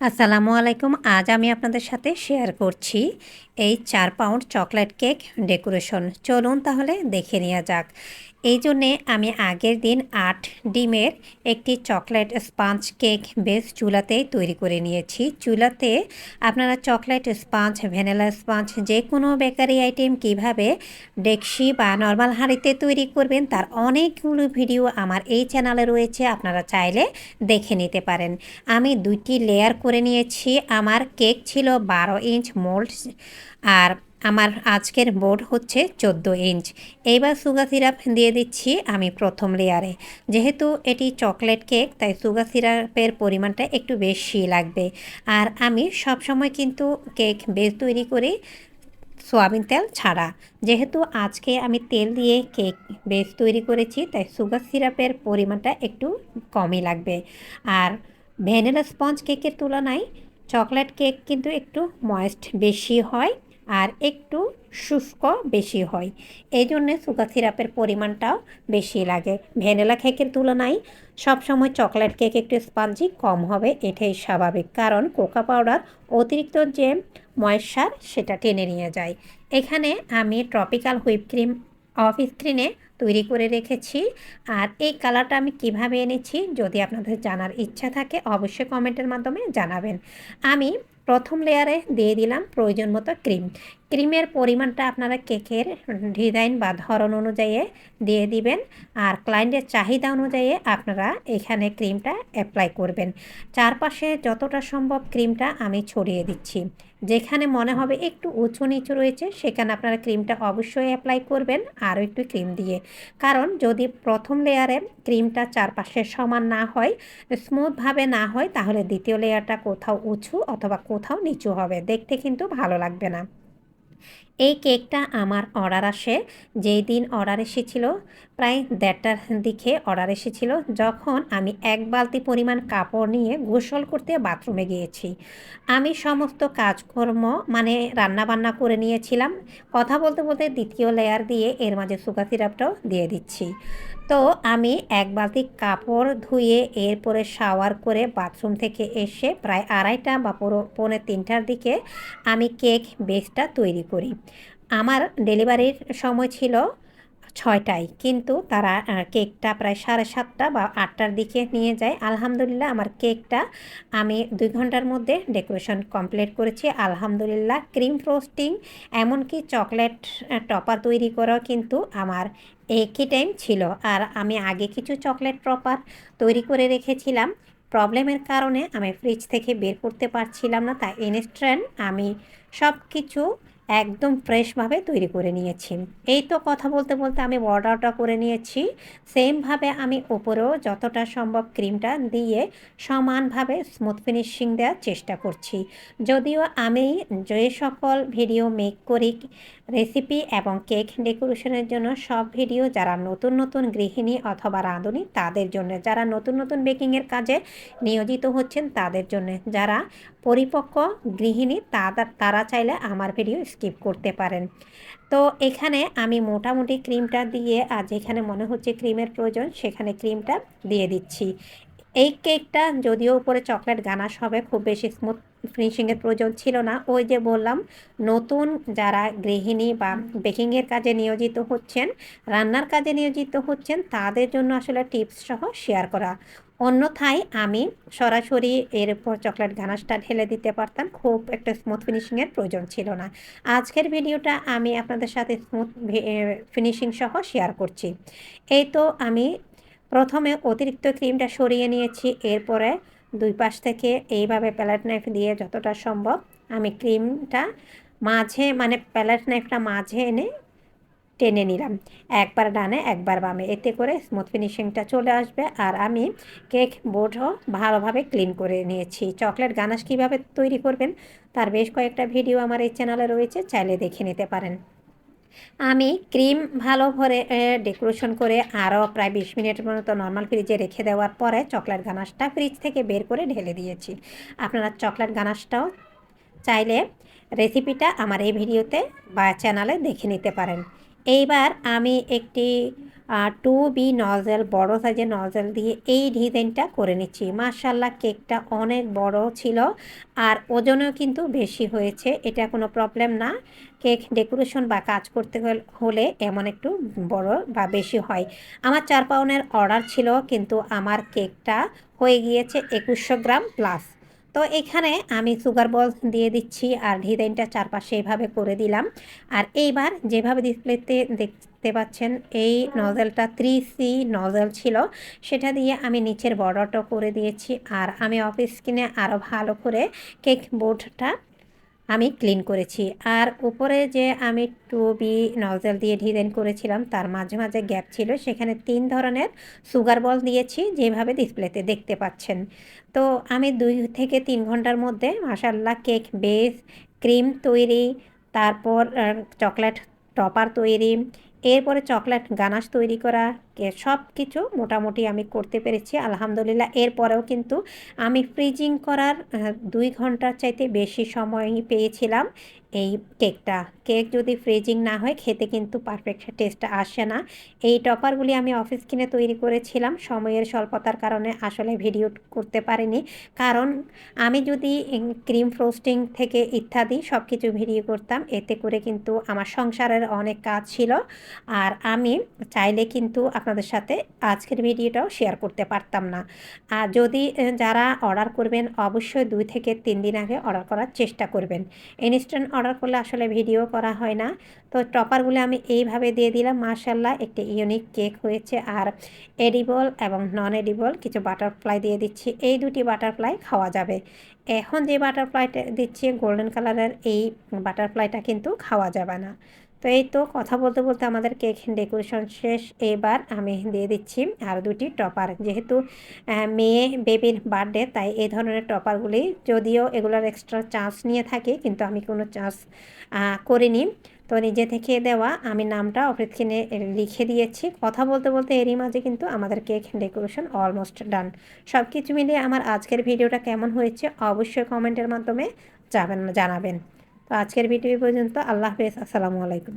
আসসালামু আলাইকুম। আজ আমি আপনাদের সাথে শেয়ার করছি এই চার পাউন্ড চকলেট কেক ডেকোরেশন চলুন তাহলে দেখে নেওয়া যাক। এই জন্যে আমি আগের দিন আট ডিমের একটি চকলেট স্পাঞ্জ কেক বেস চুলাতেই তৈরি করে নিয়েছি। চুলাতে আপনারা চকলেট স্পাঞ্জ, ভ্যানিলা স্পাঞ্জ যে কোনো বেকারি আইটেম কীভাবে ডেকসি বা নর্মাল হাঁড়িতে তৈরি করবেন তার অনেকগুলো ভিডিও আমার এই চ্যানেলে রয়েছে, আপনারা চাইলে দেখে নিতে পারেন। আমি দুইটি লেয়ার করে নিয়েছি। আমার কেক ছিল বারো ইঞ্চ মোল্ড আর আমার আজকের বোর্ড হচ্ছে চোদ্দ ইঞ্চ। এইবার সুগার সিরাপ দিয়ে দিচ্ছি আমি প্রথম লেয়ারে। যেহেতু এটি চকলেট কেক, তাই সুগার সিরাপের পরিমাণটা একটু বেশি লাগবে। আর আমি সবসময় কিন্তু কেক বেশ তৈরি করি সোয়াবিন তেল ছাড়া। যেহেতু আজকে আমি তেল দিয়ে কেক বেশ তৈরি করেছি, তাই সুগার সিরাপের পরিমাণটা একটু কমই লাগবে। আর ভ্যানিলা স্পঞ্জ কেকের তুলনায় চকলেট কেক কিন্তু একটু ময়েস্ট বেশি হয়। আর একটু শুষ্ক বেশি হয়। এই জন্যে সুগার সিরাপের পরিমাণটাও বেশি লাগে। ভ্যানিলা কেকের তুলনায় সবসময় চকলেট কেক একটু স্পাঞ্জি কম হবে, এটাই স্বাভাবিক। কারণ কোকা পাউডার অতিরিক্ত যে ময়েশ্চার সেটা টেনে নিয়ে যায়। এখানে আমি ট্রপিক্যাল হুইপ ক্রিম অফ স্ক্রিনে তৈরি করে রেখেছি। আর এই কালারটা আমি কীভাবে এনেছি, যদি আপনাদের জানার ইচ্ছা থাকে, অবশ্যই কমেন্টের মাধ্যমে জানাবেন। আমি প্রথম লেয়ারে দিয়ে দিলাম প্রয়োজন মতো ক্রিম ক্রিমের পরিমাণটা আপনারা কেকের ডিজাইন বা ধরন অনুযায়ী দিয়ে দিবেন আর ক্লায়েন্টের চাহিদা অনুযায়ী আপনারা এখানে ক্রিমটা অ্যাপ্লাই করবেন। চারপাশে যতটা সম্ভব ক্রিমটা আমি ছড়িয়ে দিচ্ছি। যেখানে মনে হবে একটু উঁচু নিচু রয়েছে, সেখানে আপনারা ক্রিমটা অবশ্যই অ্যাপ্লাই করবেন, আরও একটু ক্রিম দিয়ে। কারণ যদি প্রথম লেয়ারে ক্রিমটা চারপাশে সমান না হয় স্মুথভাবে না হয়, তাহলে দ্বিতীয় লেয়ারটা কোথাও উঁচু অথবা কোথাও নিচু হবে। দেখতে কিন্তু ভালো লাগবে না। এই কেকটা আমার অর্ডার আসে, যেই দিন অর্ডার এসেছিল, প্রায় দেড়টার দিকে অর্ডার এসেছিল, যখন আমি এক বালতি পরিমাণ কাপড় নিয়ে গোসল করতে বাথরুমে গিয়েছি। আমি সমস্ত কাজকর্ম মানে রান্না বান্না করে নিয়েছিলাম। কথা বলতে বলতে দ্বিতীয় লেয়ার দিয়ে এর মাঝে সুগার সিরাপটাও দিয়ে দিচ্ছি। তো আমি এক বালতি কাপড় ধুয়ে এরপরে শাওয়ার করে বাথরুম থেকে এসে প্রায় আড়াইটা বা পৌনে তিনটার দিকে আমি কেক বেসটা তৈরি করি। আমার ডেলিভারির সময় ছিল ছয়টায়, কিন্তু তারা কেকটা প্রায় সাড়ে সাতটা বা আটটার দিকে নিয়ে যায়। আলহামদুলিল্লাহ আমার কেকটা আমি দুই ঘণ্টার মধ্যে ডেকোরেশন কমপ্লিট করেছি। আলহামদুলিল্লাহ ক্রিম ফ্রোস্টিং এমনকি চকলেট টপার তৈরি করাও কিন্তু আমার একই টাইম ছিল। আর আমি আগে কিছু চকলেট টপার তৈরি করে রেখেছিলাম। প্রবলেমের কারণে আমি ফ্রিজ থেকে বের করতে পারছিলাম না, তাই ইনস্ট্যান্ট আমি সব কিছু একদম ফ্রেশভাবে তৈরি করে নিয়েছি। এই তো কথা বলতে বলতে আমি বর্ডারটা করে নিয়েছি। সেমভাবে আমি ওপরেও যতটা সম্ভব ক্রিমটা দিয়ে সমানভাবে স্মুথ ফিনিশিং দেওয়ার চেষ্টা করছি। যদিও আমি যে সকল ভিডিও মেক করি রেসিপি এবং কেক ডেকোরেশনের জন্য সব ভিডিও যারা নতুন নতুন গৃহিণী অথবা রাঁধুনি, তাদের জন্য যারা নতুন নতুন বেকিংয়ের কাজে নিয়োজিত হচ্ছেন, তাদের জন্য যারা পরিপক্ক গৃহিণী তারা চাইলে আমার ভিডিও স্কিপ করতে পারেন। তো এখানে আমি মোটামুটি ক্রিমটা দিয়ে আর যেখানে মনে হচ্ছে ক্রিমের প্রয়োজন, সেখানে ক্রিমটা দিয়ে দিচ্ছি। এই কেকটা যদিও উপরে চকলেট গানাশ হবে, খুব বেশি স্মুথ ফিনিশিংয়ের প্রয়োজন ছিল না। ওই যে বললাম, নতুন যারা গৃহিণী বা বেকিংয়ের কাজে নিয়োজিত হচ্ছেন, রান্নার কাজে নিয়োজিত হচ্ছেন, তাদের জন্য আসলে টিপস সহ শেয়ার করা। অন্যথায় আমি সরাসরি এর উপর চকলেট গানাশটা ঢেলে দিতে পারতাম, খুব একটা স্মুথ ফিনিশিংয়ের প্রয়োজন ছিল না। আজকের ভিডিওটা আমি আপনাদের সাথে স্মুথ ফিনিশিং সহ শেয়ার করছি। এই তো আমি প্রথমে অতিরিক্ত ক্রিমটা সরিয়ে নিয়েছি, এরপরে দুই পাশ থেকে এইভাবে প্যালেট নাইফ দিয়ে যতটা সম্ভব আমি ক্রিমটা মাঝে মানে প্যালেট নাইফটা মাঝে এনে টেনে নিলাম। একবার ডানে, একবার বামে, এতে করে স্মুথ ফিনিশিংটা চলে আসবে। আর আমি কেক বোর্ডও ভালোভাবে ক্লিন করে নিয়েছি। চকলেট গানাশ কীভাবে তৈরি করবেন, তার বেশ কয়েকটা ভিডিও আমার এই চ্যানেলে রয়েছে, চাইলে দেখে নিতে পারেন। আমি ক্রিম ভালো করে ডেকোরেশন করে আরও প্রায় বিশ মিনিটের মতো নর্মাল ফ্রিজে রেখে দেওয়ার পরে চকলেট গানাশটা ফ্রিজ থেকে বের করে ঢেলে দিয়েছি। আপনারা চকলেট গানাশটাও চাইলে রেসিপিটা আমার এই ভিডিওতে বা চ্যানেলে দেখে নিতে পারেন। এইবার আমি একটি টু বি নজেল বড় সাইজের নজেল দিয়ে এই ডিজাইনটা করে নিচ্ছি। মার্শাল্লাহ কেকটা অনেক বড় ছিল আর ওজনেও কিন্তু বেশি হয়েছে, এটা কোনো প্রবলেম না। কেক ডেকোরেশন বা কাজ করতে হলে এমন একটু বড় বা বেশি হয়। আমার চার পাউনের অর্ডার ছিল, কিন্তু আমার কেকটা হয়ে গিয়েছে একুশশো গ্রাম প্লাস তো এখানে আমি সুগার বল দিয়ে দিচ্ছি আর ডিজাইনটা চারপাশে এইভাবে করে দিলাম। আর এইবার যেভাবে ডিসপ্লেতে দেখতে পাচ্ছেন, এই নজেলটা থ্রি সি নজেল ছিল, সেটা দিয়ে আমি নিচের বর্ডারটা করে দিয়েছি। আর আমি অফিস কিনে আরও ভালো করে কেক বোর্ডটা আমি ক্লিন করেছি। আর উপরে যে আমি টু বি নজেল দিয়ে ডিজাইন করেছিলাম, তার মাঝে মাঝে গ্যাপ ছিল। সেখানে তিন ধরনের সুগার বল দিয়েছি, যেভাবে ডিসপ্লেতে দেখতে পাচ্ছেন। তো আমি দুই থেকে তিন ঘণ্টার মধ্যে মাসাল্লাহ কেক বেস, ক্রিম তৈরি, তারপর চকলেট টপার তৈরি, এরপরে চকলেট গানাশ তৈরি করা সব কিছু মোটামুটি আমি করতে পেরেছি, আলহামদুলিল্লাহ। এরপরেও কিন্তু আমি ফ্রিজিং করার দুই ঘণ্টার চাইতে বেশি সময় পেয়েছিলাম এই কেকটা। কেক যদি ফ্রিজিং না হয়, খেতে কিন্তু পারফেক্ট টেস্টটা আসে না। এই টপারগুলি আমি অফিস কিনে তৈরি করেছিলাম, সময়ের স্বল্পতার কারণে আসলে ভিডিও করতে পারিনি। কারণ আমি যদি ক্রিম ফ্রোস্টিং থেকে ইত্যাদি সব কিছু ভিডিও করতাম, এতে করে কিন্তু আমার সংসারের অনেক কাজ ছিল। আর আমি চাইলে কিন্তু আপনাদের সাথে আজকের ভিডিওটাও শেয়ার করতে পারতাম না। আর যদি যারা অর্ডার করবেন, অবশ্যই দুই থেকে তিন দিন আগে অর্ডার করার চেষ্টা করবেন। ইনস্ট্যান্ট অর্ডার করলে আসলে ভিডিও করা হয় না। তো টপারগুলো আমি এইভাবে দিয়ে দিলাম। মার্শাল্লাহ একটি ইউনিক কেক হয়েছে। আর এডিবল এবং নন এডিবল কিছু বাটারফ্লাই দিয়ে দিচ্ছি। এই দুটি বাটারফ্লাই খাওয়া যাবে। এখন যে বাটারফ্লাইটা দিচ্ছি, গোল্ডেন কালারের এই বাটারফ্লাইটা কিন্তু খাওয়া যাবে না। তো এই তো কথা বলতে বলতে আমাদের কেক ডেকোরেশন শেষ। এবার আমি দিয়ে দিচ্ছি আর দুটি টপার যেহেতু মেয়ে বেবির বার্থডে তাই এই ধরনের টপারগুলি যদিও এগুলোর এক্সট্রা চার্জ নিয়ে থাকি, কিন্তু আমি কোনো চার্জ করিনি। তো নিজে থেকে দেওয়া, আমি নামটা অফিস কিনে লিখে দিয়েছি। কথা বলতে বলতে এরই মাঝে কিন্তু আমাদের কেক ডেকোরেশন অলমোস্ট ডান সব কিছু মিলিয়ে আমার আজকের ভিডিওটা কেমন হয়েছে, অবশ্যই কমেন্টের মাধ্যমে যাবেন জানাবেন। তো আজকের ভিডিও পর্যন্ত। আল্লাহ হাফেজ। আসসালামু আলাইকুম।